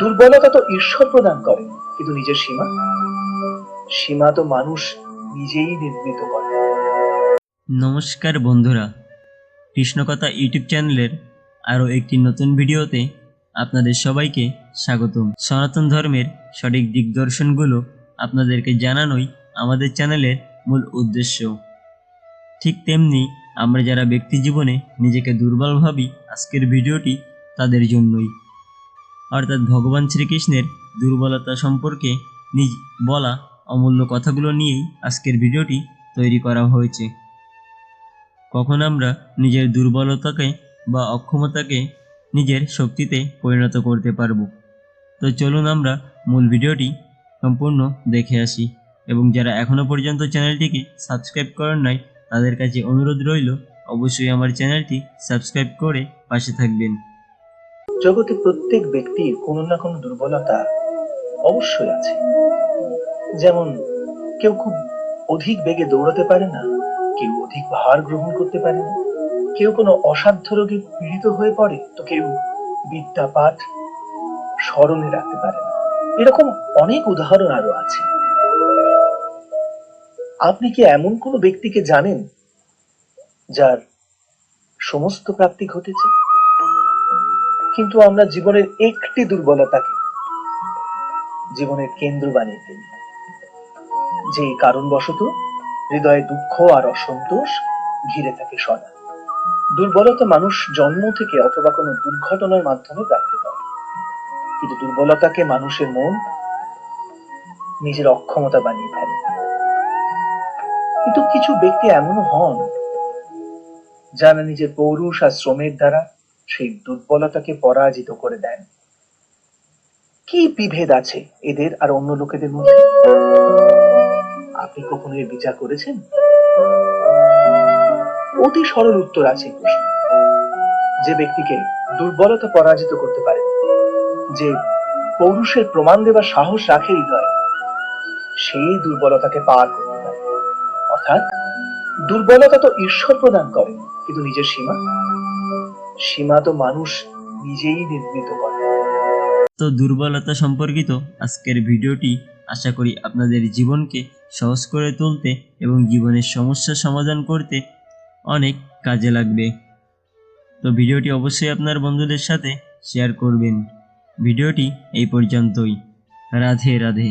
দুর্বলতা তো ঈশ্বর প্রদান করে, কিন্তু নিজের সীমা? সীমা তো মানুষ নিজেই নির্মিত করে। নমস্কার বন্ধুরা, কৃষ্ণকথা ইউটিউব চ্যানেলের আরও একটি নতুন ভিডিওতে আপনাদের সবাইকে স্বাগতম। সনাতন ধর্মের সঠিক দিগদর্শনগুলো আপনাদেরকে জানানোই আমাদের চ্যানেলের মূল উদ্দেশ্য। ঠিক তেমনি আমরা যারা ব্যক্তি জীবনে নিজেকে দুর্বল ভাবি, আজকের ভিডিওটি তাদের জন্যই। অর্থাৎ ভগবান শ্রীকৃষ্ণের দুর্বলতা সম্পর্কে নিজ বলা অমূল্য কথাগুলো নিয়েই আজকের ভিডিওটি তৈরি করা হয়েছে। কখন আমরা নিজের দুর্বলতাকে বা অক্ষমতাকে নিজের শক্তিতে পরিণত করতে পারব? তো চলুন আমরা মূল ভিডিওটি সম্পূর্ণ দেখে আসি এবং যারা এখনও পর্যন্ত চ্যানেলটিকে সাবস্ক্রাইব করেন নাই, তাদের কাছে অনুরোধ রইল, অবশ্যই আমার চ্যানেলটি সাবস্ক্রাইব করে পাশে থাকবেন। জগতে প্রত্যেক ব্যক্তির কোনো না কোনো দুর্বলতা অবশ্যই আছে। যেমন, কেউ খুব অধিক বেগে দৌড়াতে পারে না, কেউ অধিক ভার গ্রহণ করতে পারে না, কেউ কোনো অসাধ্য রোগে পীড়িত হয়ে পড়ে তো কেউ বিদ্যা পাঠ স্মরণে রাখতে পারে না। এরকম অনেক উদাহরণ আরও আছে। আপনি কি এমন কোনো ব্যক্তিকে জানেন যার সমস্ত প্রাপ্তি ঘটেছে? কিন্তু আমরা জীবনের একটি দুর্বলতাকে জীবনের কেন্দ্র বানিয়ে ফেলি। যে কারণবশত হৃদয়ে দুঃখ আর অসন্তোষ ঘিরে থাকে সদা। দুর্বলতা মানুষ জন্ম থেকে অথবা কোনো দুর্ঘটনার মাধ্যমে প্রাপ্ত করে কিন্তু দুর্বলতাকে মানুষের মন নিজের অক্ষমতা বানিয়ে ফেলে। কিন্তু কিছু ব্যক্তি এমনও হন যারা নিজের পৌরুষ আর শ্রমের দ্বারা সেই দুর্বলতাকে পরাজিত করে দেন। কি বিভেদ আছে এদের আর অন্য লোকেদের মধ্যে? আপনি কখনো এর বিচার করেছেন? অতি সরল উত্তর আছে প্রশ্নে। যে ব্যক্তিকে দুর্বলতা পরাজিত করতে পারে, যে পৌরুষের প্রমাণ দেবার সাহস রাখে হৃদয় সেই দুর্বলতাকে পার করতে পারে। অর্থাৎ দুর্বলতা তো ঈশ্বর প্রদান করে, কিন্তু নিজের সীমা? সীমা তো মানুষ নিজেই নির্মিত করে। তো দুর্বলতা সম্পর্কিত আজকের ভিডিওটি আশা করি আপনাদের জীবনকে সহজ করে তুলতে এবং জীবনের সমস্যা সমাধান করতে অনেক কাজে লাগবে। তো ভিডিওটি অবশ্যই আপনার বন্ধুদের সাথে শেয়ার করবেন। ভিডিওটি এই পর্যন্তই। রাধে রাধে।